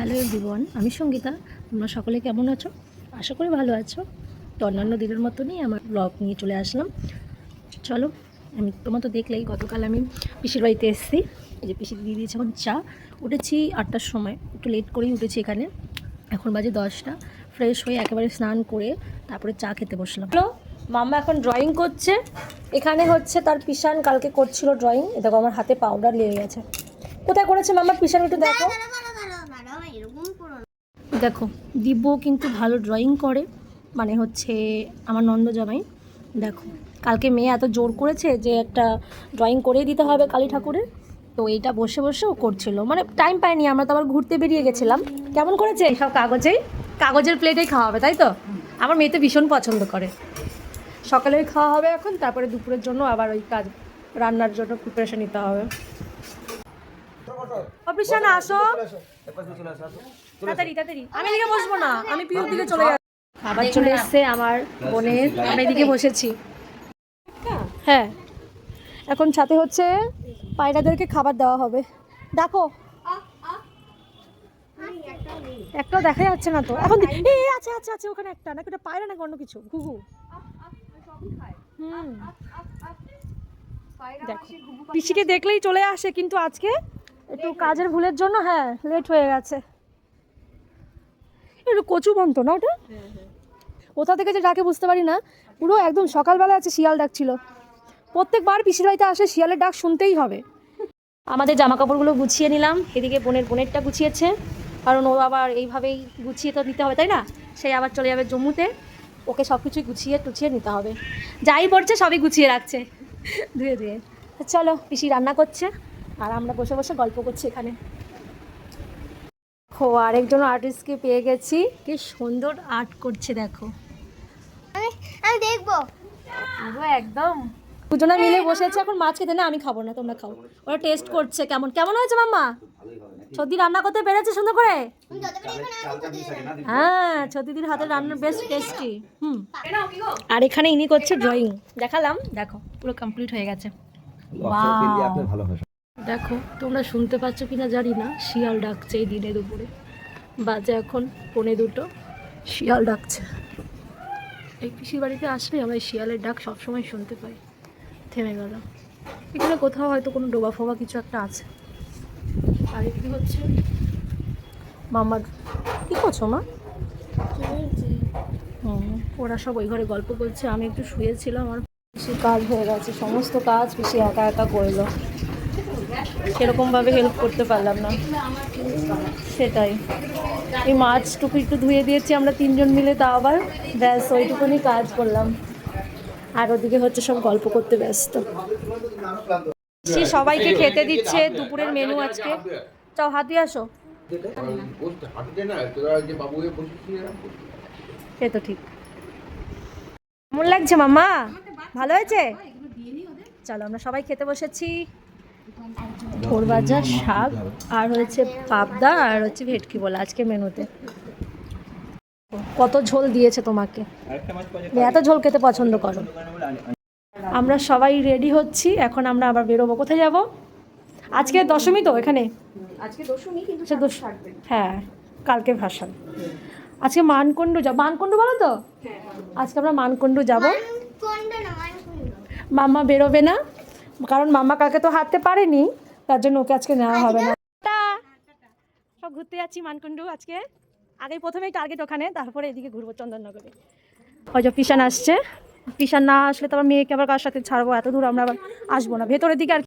Hello everyone, আমি সঙ্গীতা। তোমরা সকলে কেমন আছো? আশা করি ভালো আছো। তো অন্যান্য দিনের মতনই আমার ব্লগ নিয়ে চলে আসলাম। চলো, আমি তোমার তো দেখলেই গতকাল আমি পিসির বাড়িতে এসেছি। এই যে পিসি দিয়ে দিয়েছে এখন চা। উঠেছি আটটার সময়, একটু লেট করেই উঠেছি এখানে। এখন বাজে দশটা। ফ্রেশ হয়ে একেবারে স্নান করে তারপরে চা খেতে বসলাম। হ্যালো মাম্মা এখন ড্রয়িং করছে। এখানে হচ্ছে তার পিসান কালকে করছিল ড্রয়িং দেখো আমার হাতে পাউডার লেগে গেছে। কোথায় করেছে মাম্মা পিসান একটু দেখো। দেখো, দিব্য কিন্তু ভালো ড্রয়িং করে মানে হচ্ছে আমার নন্দ জামাই দেখো, কালকে মেয়ে এত জোর করেছে যে একটা ড্রয়িং করেই দিতে হবে কালী ঠাকুরের। তো এইটা বসে বসে ও করছিল। মানে টাইম পাইনি, আমরা তো আবার ঘুরতে বেরিয়ে গেছিলাম। কেমন করেছে? সব কাগজেই? কাগজের প্লেটেই খাওয়া হবে তাই তো? আমার মেয়ে তো ভীষণ পছন্দ করে। সকালে খাওয়া হবে এখন, তারপরে দুপুরের জন্য আবার ওই কাজ, রান্নার জন্য প্রিপারেশন নিতে হবে। অফিসান আসো। তাড়াতাড়ি তাড়াতাড়ি। আমি এদিকে বসবো না আমি পিওর দিকে চলে যাব খাবার চলে এসছে আমার বোনের আমরা এদিকে বসেছি। হ্যাঁ এখন সাথে হচ্ছে পায়রাদেরকে খাবার দেওয়া হবে। দেখো। একটাও দেখা যাচ্ছে না তো। এখন এই আছে আছে আছে ওখানে একটা নাকি ওটা পায়রা নাকি অন্য কিছু? ঘুঘু। হুম। দেখো। পিসিকে দেখলেই চলে আসে কিন্তু আজকে একটু কাজের ভুলের জন্য হ্যাঁ লেট হয়ে গেছে। একটু কচু বন্ত না ওটা? কোথা থেকে যে ডাকে বুঝতে পারি না। পুরো একদম সকালবেলা আছে, শিয়াল ডাকছিল প্রত্যেকবার পিসির বাড়িতে আসে, শিয়ালের ডাক শুনতেই হবে। আমাদের জামা কাপড়গুলো গুছিয়ে নিলাম। এদিকে বোনের, বোনেরটা গুছিয়েছে। কারণ ও আবার এইভাবেই গুছিয়ে তো নিতে হবে, তাই না? সেই আবার চলে যাবে জম্মুতে। ওকে সব কিছুই গুছিয়ে টুছিয়ে নিতে হবে। যাই পড়ছে, সবই গুছিয়ে রাখছে। ধুয়ে ধুয়ে। চলো, পিসি রান্না করছে। আর আমরা বসে বসে গল্প করছি এখানে। দেখো আরেকজন আর্টিস্টকে পেয়ে গেছি। কি সুন্দর আর্ট করছে দেখো। আমি দেখব। পুরো একদম। দুজনে মিলে বসেছে এখন মাছ খেতে। না আমি খাব না তোমরা খাও। ওরা টেস্ট করছে কেমন। কেমন হয়েছে মাম্মা? সর্দি রান্না করতে পেরেছে সুন্দর করে? হ্যাঁ ছতিদির হাতে রান্নার বেশ টেস্টি হুম। আর এখানে ইনি করছে ড্রয়িং দেখালাম দেখো পুরো কমপ্লিট হয়ে গেছে। Wow! দেখো, তোমরা শুনতে পাচ্ছ কি না জানি না, শিয়াল ডাকছে এই দিনে দুপুরে বাজে এখন পনে দুটো, শিয়াল ডাকছে। এই পিসির বাড়িতে আসলে আমরা শিয়ালের ডাক সবসময় শুনতে পাই। থেমে গেল। এখানে কোথাও হয়তো কোনো ডোবা ফোবা কিছু একটা আছে। আর এদিকে হচ্ছে মামার কী করছ মা? ওরা সব ওই ঘরে গল্প করছে আমি একটু শুয়েছিলাম আর কাজ হয়ে গেছে, সমস্ত কাজ পিসি একা একা করল। সেরকমভাবে হেল্প করতে পারলাম না। সেটাই। এই মাছ টুকু একটু ধুয়ে দিয়েছি আমরা তিনজন মিলে, তা আবার ব্যাস, ওইটুকুনি কাজ করলাম। আর ওদিকে হচ্ছে সব গল্প করতে ব্যস্ত। সে সবাইকে খেতে দিচ্ছে, দুপুরের মেনু আজকে। চাও হাত আসো। সে তো ঠিক। কেমন লাগছে মাম্মা? ভালো হয়েছে? চলো, আমরা সবাই খেতে বসেছি। থোর ভাজা শাক আর হয়েছে পাবদা আর হচ্ছে ভেটকি বলে আজকে মেনুতে। কত ঝোল দিয়েছে তোমাকে? এত ঝোল খেতে পছন্দ করো। আমরা সবাই রেডি হচ্ছি এখন আমরা আবার বেরোবো। কোথায় যাব? আজকে দশমী তো এখানে? আজকে দশমী কিন্তু দোষ হ্যাঁ কালকে ভাসান আজকে মানকুণ্ডু যাব। মানকুণ্ডু বলো তো? আজকে আমরা মানকুণ্ডু যাব? মাম্মা বেরোবে না? কারণ মাম্মা কালকে তো হাঁটতে পারেনি তার জন্য ওকে আজকে নেওয়া হবে না। সব ঘুরতে যাচ্ছি মানকুণ্ডু আজকে। আগে প্রথমেই টার্গেট ওখানে তারপরে এদিকে ঘুরবো চন্দননগরে। ওই যে পিসান আসছে। পিসান না আসলে তো আমার মেয়েকে আবার কার সাথে ছাড়বো? এত দূর আমরা আবার আসব না। ভেতরের দিকে আর